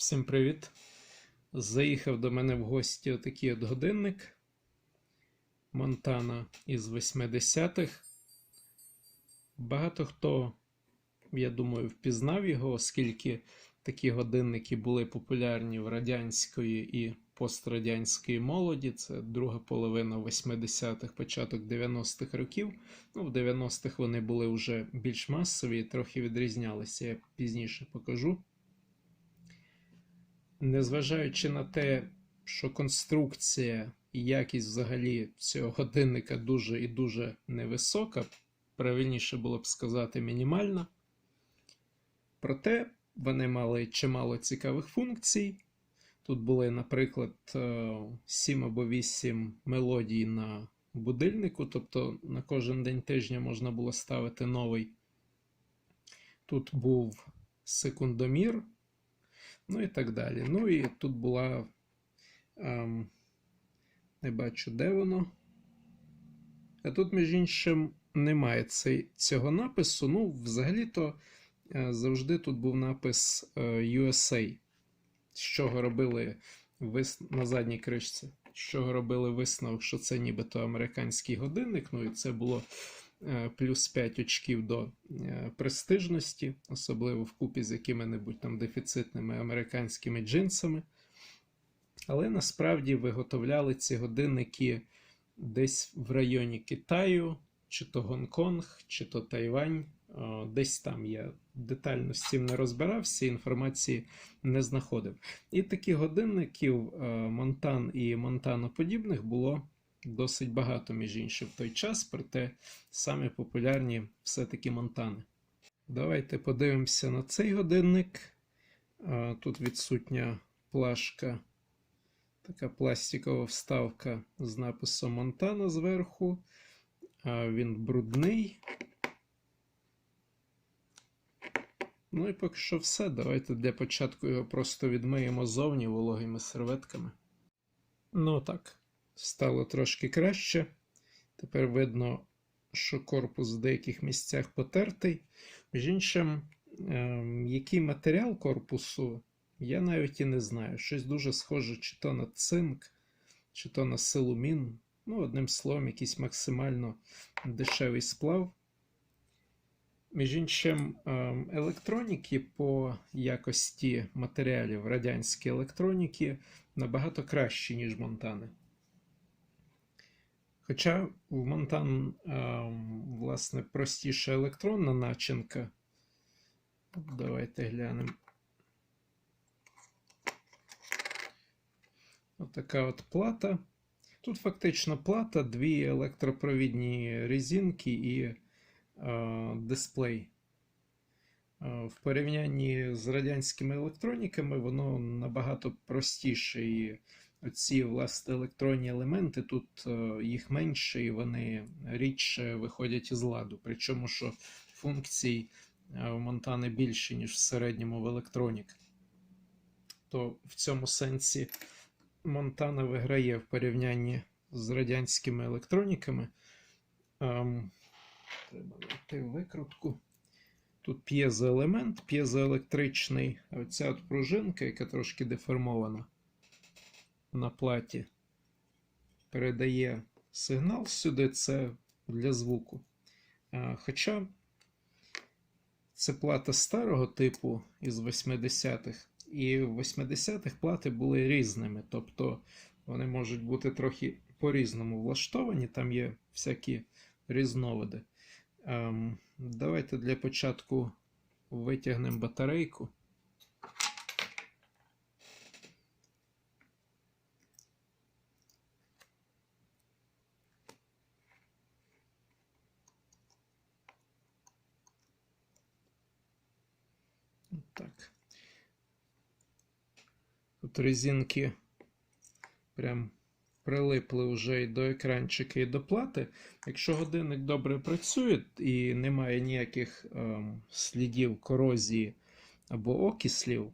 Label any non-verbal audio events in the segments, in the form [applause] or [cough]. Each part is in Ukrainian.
Всім привіт! Заїхав до мене в гості отакий от годинник Монтана із 80-х. Багато хто, я думаю, впізнав його, оскільки такі годинники були популярні в радянської і пострадянської молоді. Це друга половина 80-х, початок 90-х років. Ну, в 90-х вони були вже більш масові і трохи відрізнялися. Я пізніше покажу. Незважаючи на те, що конструкція і якість взагалі цього годинника дуже і дуже невисока, правильніше було б сказати мінімальна. Проте вони мали чимало цікавих функцій. Тут були, наприклад, 7 або 8 мелодій на будильнику, тобто на кожен день тижня можна було ставити новий. Тут був секундомір. Ну і так далі. Ну і тут була. Ем, не бачу, де воно. А тут, між іншим, немає цього напису. Ну, взагалі-то е, завжди тут був напис е, USA, з чого робили вис... на задній кришці, з чого робили висновок, що це нібито американський годинник. Ну і це було плюс 5 очків до е, престижності, особливо вкупі з якими-небудь там дефіцитними американськими джинсами. Але насправді виготовляли ці годинники десь в районі Китаю, чи то Гонконг, чи то Тайвань. Десь там я детально з цим не розбирався, інформації не знаходив. І таких годинників е, Монтан і Монтано-подібних було досить багато, між іншим, в той час, проте самі популярні все-таки Монтани. Давайте подивимося на цей годинник. Тут відсутня плашка, така пластикова вставка з написом Монтана зверху. Він брудний. Ну і поки що все. Давайте для початку його просто відмиємо зовні вологими серветками. Ну так, стало трошки краще. Тепер видно, що корпус в деяких місцях потертий. Між іншим, ем, який матеріал корпусу, я навіть і не знаю. Щось дуже схоже чи то на цинк, чи то на силумін. Ну, одним словом, якийсь максимально дешевий сплав. Між іншим, ем, електроніки по якості матеріалів радянські електроніки набагато кращі, ніж Монтани. Хоча в Монтан, ем, власне, простіша електронна начинка. Давайте глянемо. Отака от плата. Тут фактично плата, дві електропровідні резинки і е, дисплей. Е, В порівнянні з радянськими електроніками, воно набагато простіше. І оці власне електронні елементи, тут е, їх менше і вони рідше виходять із ладу. Причому, що функцій е, в Монтани більше, ніж в середньому в електронік. То в цьому сенсі Монтана виграє в порівнянні з радянськими електроніками. Ем, треба знайти викрутку. Тут п'єзоелемент, п'єзоелектричний, а оця от пружинка, яка трошки деформована на платі, передає сигнал сюди, це для звуку. Хоча це плата старого типу із 80-х, і в 80-х плати були різними, тобто вони можуть бути трохи по-різному влаштовані, там є всякі різновиди. Ем, давайте для початку витягнемо батарейку. Так. Тут резинки прям прилипли вже і до екранчика, і до плати. Якщо годинник добре працює і немає ніяких ем, слідів корозії або окислів,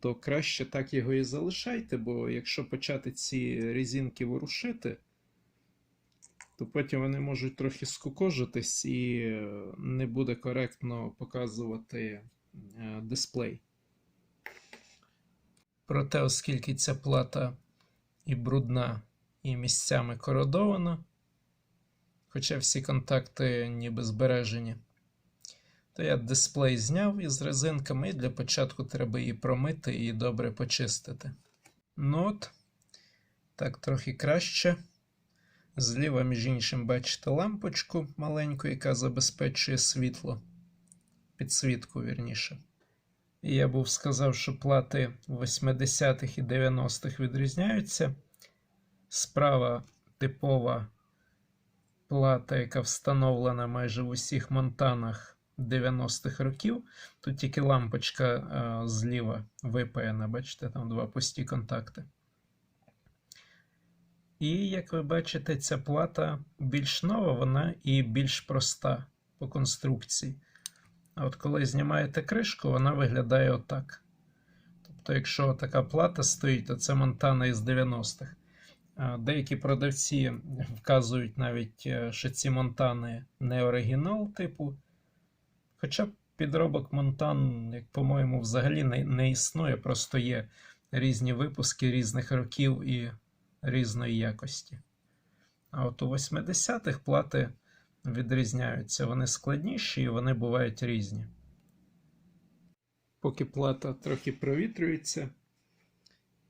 то краще так його і залишайте, бо якщо почати ці резинки ворушити, то потім вони можуть трохи скукожитись і е, не буде коректно показувати е, дисплей. Проте, оскільки ця плата і брудна, і місцями кородована, хоча всі контакти ніби збережені, то я дисплей зняв із резинками, і для початку треба її промити і добре почистити. Ну от, так трохи краще. Зліва, між іншим, бачите лампочку маленьку, яка забезпечує світло, підсвітку, вірніше. Я був сказав, що плати 80-х і 90-х відрізняються. Справа типова плата, яка встановлена майже в усіх монтанах 90-х років. Тут тільки лампочка е, зліва випаяна, бачите, там два пусті контакти. І, як ви бачите, ця плата більш нова, вона і більш проста по конструкції. А от коли знімаєте кришку, вона виглядає отак. Тобто, якщо така плата стоїть, то це монтана із 90-х. Деякі продавці вказують навіть, е, що ці монтани не оригінал типу. Хоча підробок монтан, як по-моєму, взагалі не, не існує, просто є різні випуски різних років і різної якості. А от у 80-х плати відрізняються. Вони складніші і вони бувають різні. Поки плата трохи провітрюється,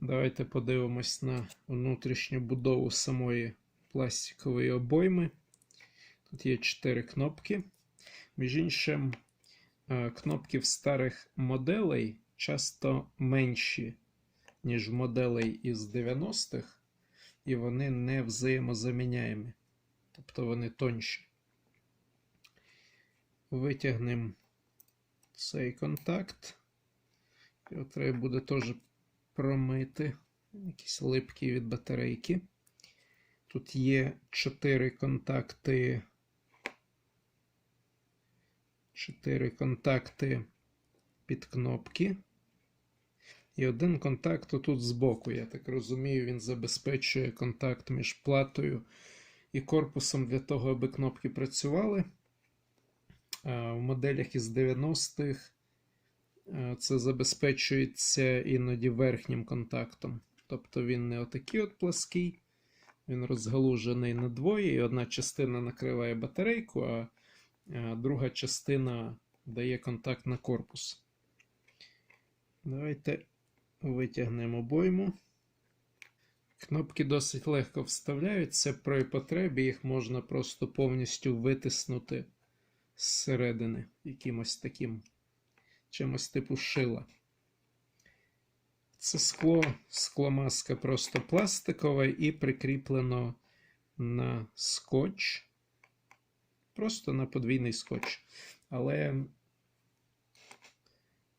давайте подивимось на внутрішню будову самої пластикової обойми. Тут є 4 кнопки. Між іншим, е, кнопки в старих моделей часто менші, ніж моделей із 90-х, і вони не взаємозаміняємі. Тобто вони тонші. Витягнемо цей контакт. Його треба буде теж промити. Якісь липкі від батарейки. Тут є 4 контакти. 4 контакти під кнопки. І один контакт тут збоку. Я так розумію, він забезпечує контакт між платою і корпусом для того, аби кнопки працювали. В моделях із 90-х це забезпечується іноді верхнім контактом. Тобто він не отакий от плаский, він розгалужений на двоє, і одна частина накриває батарейку, а друга частина дає контакт на корпус. Давайте витягнемо обойму. Кнопки досить легко вставляються, при потребі їх можна просто повністю витиснути зсередини якимось таким чимось типу шила. Це скло, скломаска просто пластикове і прикріплено на скотч. Просто на подвійний скотч. Але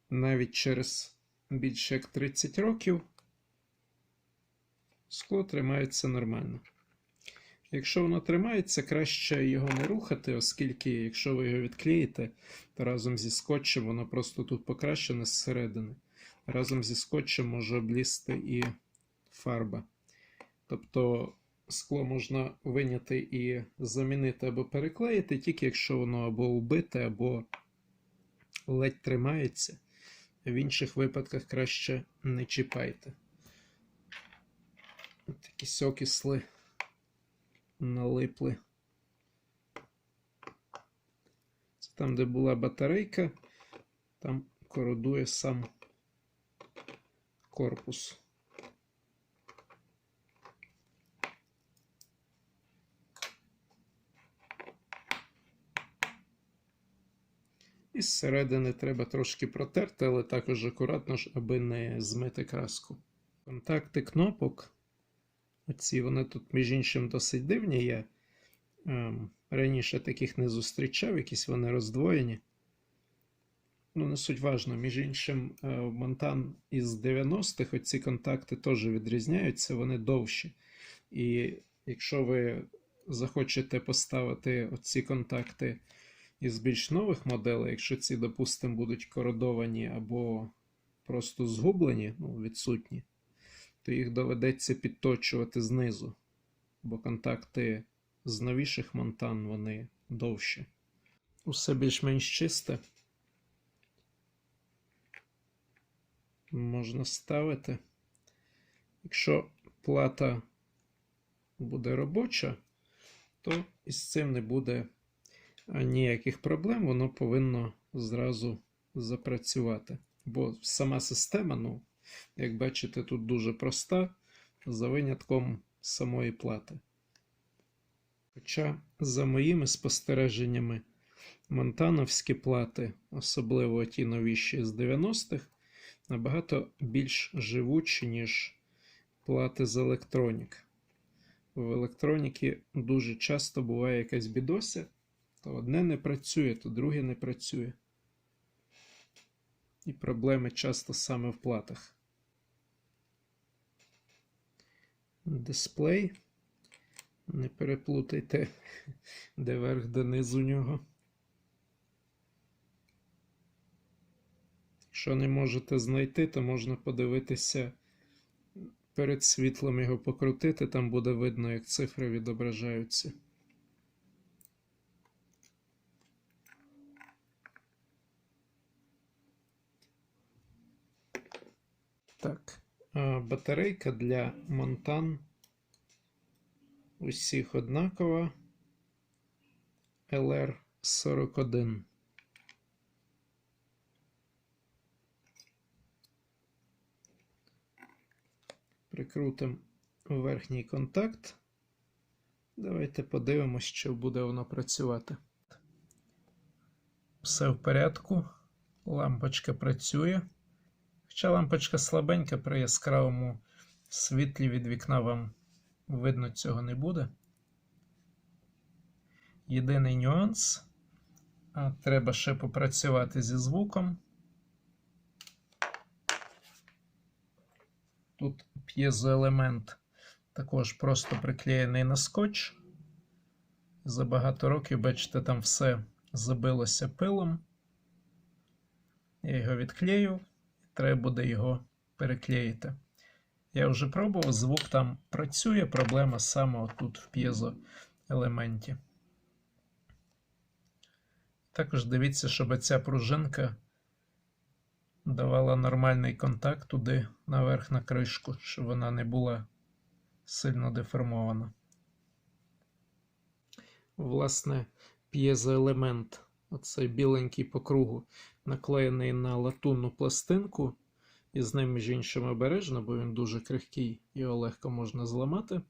навіть через більше як 30 років скло тримається нормально. Якщо воно тримається, краще його не рухати, оскільки, якщо ви його відклеїте, то разом зі скотчем воно просто тут покращене зсередини. Разом зі скотчем може облізти і фарба. Тобто скло можна виняти і замінити або переклеїти, тільки якщо воно або убите, або ледь тримається. В інших випадках краще не чіпайте. Такі сокисли налипли. Це там, де була батарейка, там кородує сам корпус. І зсередини треба трошки протерти, але також акуратно, аби не змити краску. Контакти кнопок. Оці вони тут, між іншим, досить дивні. Я ем, раніше таких не зустрічав, якісь вони роздвоєні. Ну, не суть важно. Між іншим, е, Монтан із 90-х оці контакти теж відрізняються, вони довші. І якщо ви захочете поставити оці контакти із більш нових моделей, якщо ці, допустимо, будуть кородовані або просто згублені, ну, відсутні, то їх доведеться підточувати знизу, бо контакти з новіших монтан вони довші. Усе більш-менш чисте. Можна ставити. Якщо плата буде робоча, то із цим не буде ніяких проблем, воно повинно зразу запрацювати. Бо сама система, ну, як бачите, тут дуже проста, за винятком самої плати. Хоча, за моїми спостереженнями, монтановські плати, особливо ті новіші з 90-х, набагато більш живучі, ніж плати з електронік. В електроніки дуже часто буває якась бідося, то одне не працює, то друге не працює. І проблеми часто саме в платах. Дисплей. Не переплутайте, [laughs] де верх, де низ у нього. Якщо не можете знайти, то можна подивитися перед світлом його покрутити, там буде видно, як цифри відображаються. Так, а батарейка для Монтан усіх однакова LR41. Прикрутимо верхній контакт. Давайте подивимось, що буде воно працювати. Все в порядку. Лампочка працює. Хоча лампочка слабенька при яскравому світлі від вікна вам видно цього не буде. Єдиний нюанс. Треба ще попрацювати зі звуком. Тут п'єзоелемент також просто приклеєний на скотч. За багато років, бачите, там все забилося пилом. Я його відклею, треба буде його переклеїти. Я вже пробував, звук там працює, проблема саме тут в п'єзоелементі. Також дивіться, щоб ця пружинка давала нормальний контакт туди наверх на кришку, щоб вона не була сильно деформована. Власне, п'єзоелемент, оцей біленький по кругу, наклеєний на латунну пластинку, і з ним, між іншим, обережно, бо він дуже крихкий, його легко можна зламати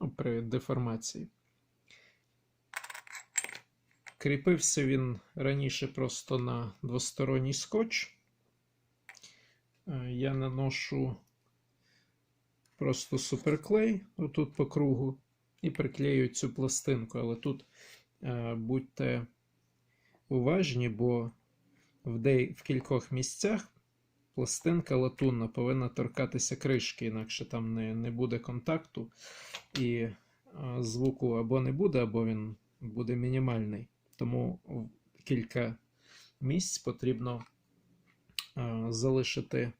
ну, при деформації. Кріпився він раніше просто на двосторонній скотч. Е, Я наношу просто суперклей отут по кругу і приклею цю пластинку. Але тут е, будьте уважні, бо в, де... в кількох місцях пластинка латунна повинна торкатися кришки, інакше там не, не буде контакту, і е, звуку або не буде, або він буде мінімальний. Тому кілька місць потрібно е, залишити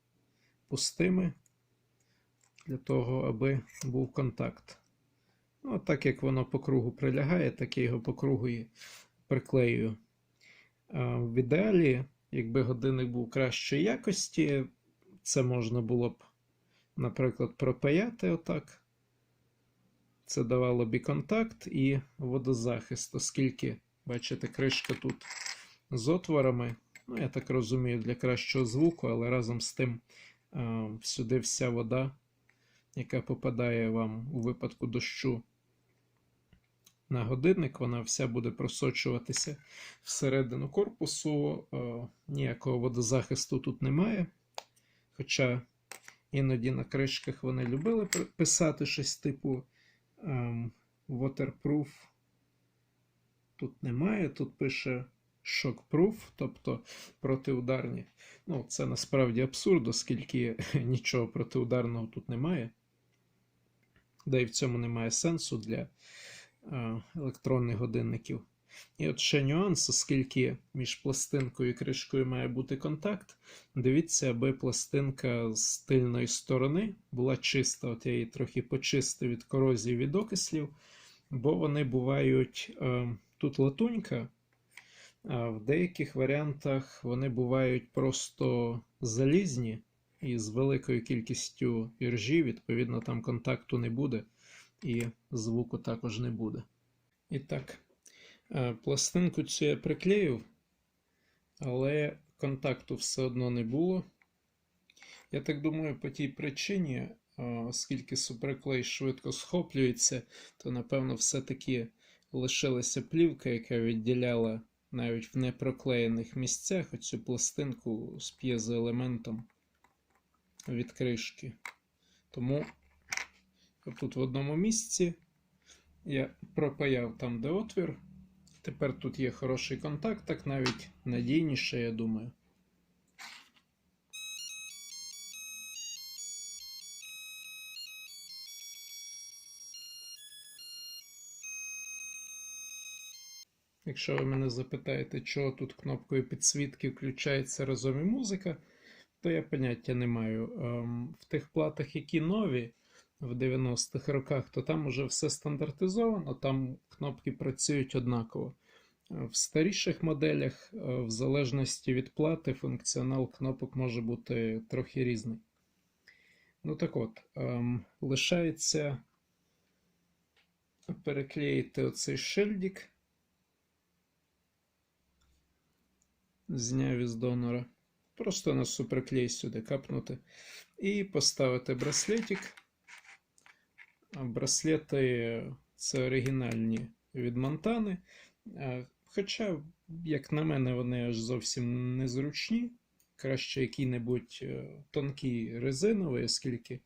пустими для того, аби був контакт. Ну, так як воно по кругу прилягає, так я його по кругу і приклеюю. Е, в ідеалі, якби годинник був кращої якості, це можна було б, наприклад, пропаяти отак. Це давало б і контакт і водозахист, оскільки. Бачите, кришка тут з отворами. Ну, я так розумію, для кращого звуку, але разом з тим а, сюди вся вода, яка попадає вам у випадку дощу на годинник, вона вся буде просочуватися всередину корпусу. Ніякого водозахисту тут немає. Хоча іноді на кришках вони любили писати щось типу waterproof. Тут немає, тут пише shockproof, тобто протиударні. Ну, це насправді абсурд, оскільки [laughs] нічого протиударного тут немає. Да і в цьому немає сенсу для електронних годинників. І от ще нюанс, оскільки між пластинкою і кришкою має бути контакт. Дивіться, аби пластинка з тильної сторони була чиста. От я її трохи почистив від корозії від окислів, бо вони бувають. А, Тут латунька, а в деяких варіантах вони бувають просто залізні, і з великою кількістю іржі, відповідно, там контакту не буде, і звуку також не буде. І так, е, пластинку цю я приклеїв, але контакту все одно не було. Я так думаю, по тій причині, е, оскільки суперклей швидко схоплюється, то напевно все-таки лишилася плівка, яка відділяла навіть в непроклеєних місцях оцю пластинку з п'єзоелементом від кришки. Тому тут в одному місці я пропаяв там, де отвір. Тепер тут є хороший контакт, так навіть надійніше, я думаю. Якщо ви мене запитаєте, чого тут кнопкою підсвітки включається разом і музика, то я поняття не маю. Ем, В тих платах, які нові в 90-х роках, то там уже все стандартизовано, там кнопки працюють однаково. В старіших моделях, е, в залежності від плати, функціонал кнопок може бути трохи різний. Ну так от, ем, лишається переклеїти оцей шильдик. зняв із донора. Просто на суперклей сюди капнути. І поставити браслетик. Браслети це оригінальні від Монтани. Хоча, як на мене, вони аж зовсім незручні. Краще який-небудь е, тонкий резиновий, оскільки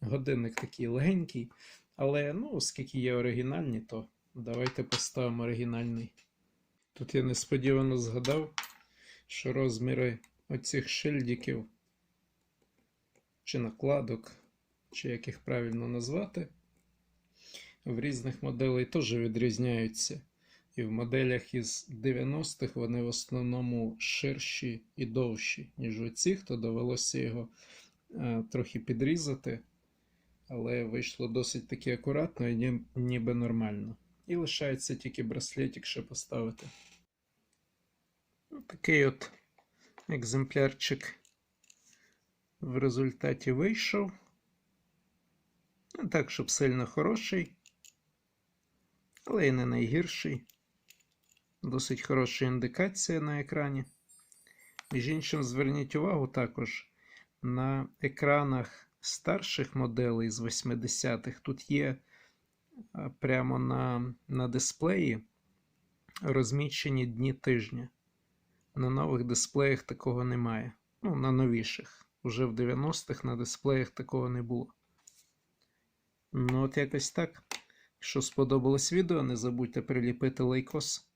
годинник такий легенький. Але, ну, оскільки є оригінальні, то давайте поставимо оригінальний. Тут я несподівано згадав, що розміри оцих шильдиків чи накладок, чи як їх правильно назвати, в різних моделей теж відрізняються. І в моделях із 90-х вони в основному ширші і довші, ніж оці, то довелося його е, трохи підрізати, але вийшло досить таки акуратно і ні- ніби нормально. І лишається тільки браслетик ще поставити. Такий от екземплярчик в результаті вийшов. Не так, щоб сильно хороший, але і не найгірший. Досить хороша індикація на екрані. Між іншим, зверніть увагу також на екранах старших моделей з 80-х. Тут є прямо на, на дисплеї розміщені дні тижня. На нових дисплеях такого немає. Ну, на новіших. Уже в 90-х на дисплеях такого не було. Ну, от якось так. Якщо сподобалось відео, не забудьте приліпити лайкос.